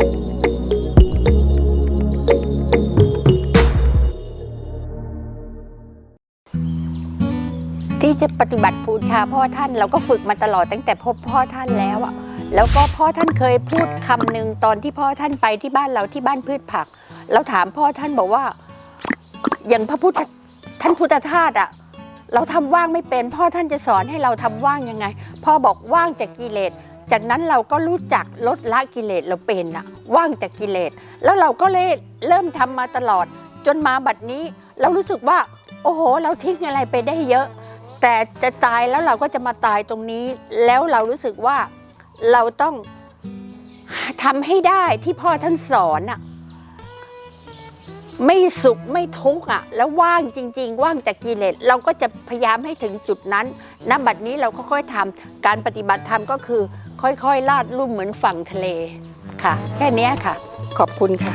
ที่จะปฏิบัติบูชาพ่อท่านเราก็ฝึกมาตลอดตั้งแต่พบพ่อท่านแล้วอะแล้วก็พ่อท่านเคยพูดคำหนึ่งตอนที่พ่อท่านไปที่บ้านเราที่บ้านพืชผัก เราถามพ่อท่านบอกว่า อย่างพระพุทธท่านพุทธทาสอะเราทำว่างไม่เป็น พ่อท่านจะสอนให้เราทำว่างยังไง พ่อบอกว่างจากกิเลส จากนั้นเราก็รู้จักลดละกิเลสเราเป็นอะว่างจากกิเลส แล้วเราก็เลยเริ่มทำมาตลอด จนมาบัดนี้ เรารู้สึกว่า โอ้โห เราทิ้งอะไรไปได้เยอะ แต่จะตายแล้วเราก็จะมาตายตรงนี้ แล้วเรารู้สึกว่าเราต้องทำให้ได้ที่พ่อท่านสอนอะ ไม่สุขไม่ทุกข์อะแล้วว่างจริง ๆ ว่างจากกิเลสเราก็จะพยายามให้ถึงจุดนั้นณบัดนี้เราก็ค่อยๆทำการปฏิบัติธรรมก็คือ ค่อยๆลาดลุ่มเหมือนฝั่งทะเลค่ะ แค่นี้ค่ะ ขอบคุณค่ะ